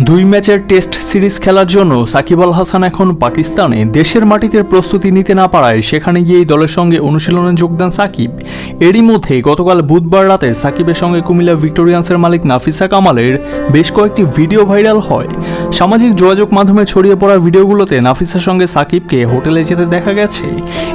দুই ম্যাচের test series খেলার জন্য সাকিব আল হাসান এখন পাকিস্তানে। দেশের মাটিতে প্রস্তুতি নিতে না পারায় সেখানে গিয়েই দলের সঙ্গে অনুশীলনে যোগ দেন সাকিব। এরই মধ্যে গতকাল বুধবার রাতে সাকিবের সঙ্গে কুমিল্লা ভিক্টোরিয়ান্সের মালিক নাফিসা কামালের বেশ কয়েকটি ভিডিও ভাইরাল হয়। সামাজিক যোগাযোগ মাধ্যমে ছড়িয়ে পড়া ভিডিওগুলোতে নাফিসার সঙ্গে সাকিবকে হোটেলে যেতে দেখা গেছে।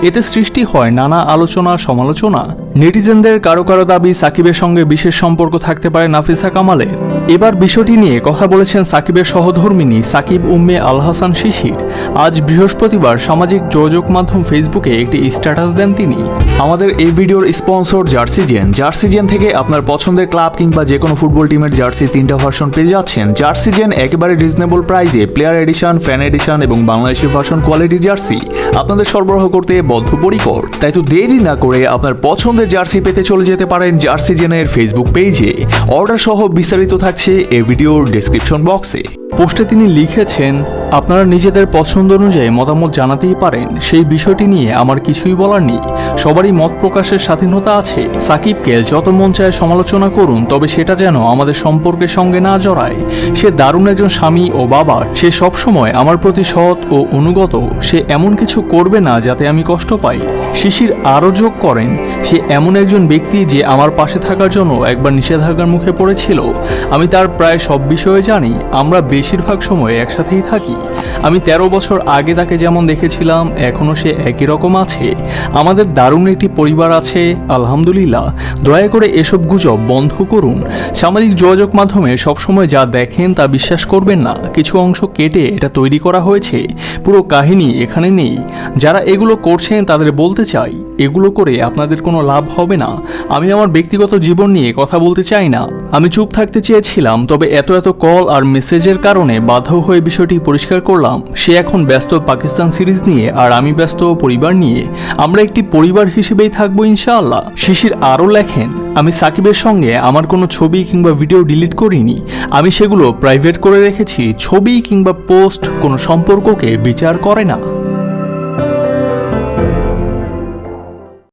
এতে সৃষ্টি হয় নানা আলোচনা সমালোচনা নেটিজেনদের কারও কারও দাবি সাকিবের সঙ্গে বিশেষ সম্পর্ক থাকতে পারে নাফিসা কামালের। এবার বিষয়টি নিয়ে কথা বলেছেন সাকিবের সহধর্মিনী সাকিব উম্মে আল হাসান শিশির। আজ বৃহস্পতিবার সামাজিক যোগাযোগ মাধ্যম ফেসবুকে একটি স্ট্যাটাস দেন তিনি। আমাদের এই ভিডিওর স্পন্সর জার্সিজেন জার্সিজেন থেকে আপনার পছন্দের ক্লাব কিংবা যে কোনো ফুটবল টিমের জার্সি তিনটা ভার্সন পেয়ে যাচ্ছেন। জার্সিজেন একেবারে রিজনেবল প্রাইজে প্লেয়ার এডিশন, ফ্যান এডিশন এবং বাংলাদেশি ভার্সন কোয়ালিটি জার্সি আপনাদের সরবরাহ করতে বদ্ধপরিকর। তাই তো দেরি না করে আপনার পছন্দের জার্সি পেতে চলে যেতে পারেন জার্সি জেনের ফেসবুক পেজে অর্ডার সহ বিস্তারিত থাকছে এ ভিডিওর ডেসক্রিপশন বক্সে পোস্টে তিনি লিখেছেন, আপনারা নিজেদের পছন্দ অনুযায়ী মতামত জানাতেই পারেন। সেই বিষয়টি নিয়ে আমার কিছুই বলার নেই। সবারই মত প্রকাশের স্বাধীনতা আছে। সাকিবকে যত মন চায় সমালোচনা করুন, তবে সেটা যেন আমাদের সম্পর্কের সঙ্গে না জড়ায়। সে দারুণ একজন স্বামী ও বাবা। সে সবসময় আমার প্রতি সৎ ও অনুগত। সে এমন কিছু করবে না যাতে আমি কষ্ট পাই। শিশির আরও যোগ করেন, সে এমন একজন ব্যক্তি যে আমার পাশে থাকার জন্য একবার নিষেধাজ্ঞার মুখে পড়েছিল। আমি তার প্রায় সব বিষয়ে জানি, আমরা বেশিরভাগ সময় একসাথেই থাকি। আমি তেরো বছর আগে তাকে যেমন দেখেছিলাম, এখনও সে একই রকম আছে। আমাদের দারুণ একটি পরিবার আছে, আলহামদুলিল্লাহ। দয়া করে এসব গুজব বন্ধ করুন। সামাজিক যোগাযোগ মাধ্যমে সবসময় যা দেখেন তা বিশ্বাস করবেন না। কিছু অংশ কেটে এটা তৈরি করা হয়েছে। পুরো কাহিনী এখানে নেই। যারা এগুলো করছেন তাদের বলতে চাই এগুলো করে আপনাদের কোনো লাভ হবে না। আমি আমার ব্যক্তিগত জীবন নিয়ে কথা বলতে চাই না। আমি চুপ থাকতে চেয়েছিলাম, তবে এত এত কল আর মেসেজের কারণে বাধ্য হয়ে বিষয়টি পরিষ্কার করলাম। সে এখন ব্যস্ত পাকিস্তান সিরিজ নিয়ে আর আমি ব্যস্ত পরিবার নিয়ে। আমরা একটি পরিবার হিসেবেই থাকব ইনশাআল্লাহ। শিশির আরও লেখেন, আমি সাকিবের সঙ্গে আমার কোনো ছবি কিংবা ভিডিও ডিলিট করিনি। আমি সেগুলো প্রাইভেট করে রেখেছি। ছবি কিংবা পোস্ট কোনো সম্পর্ককে বিচার করে না।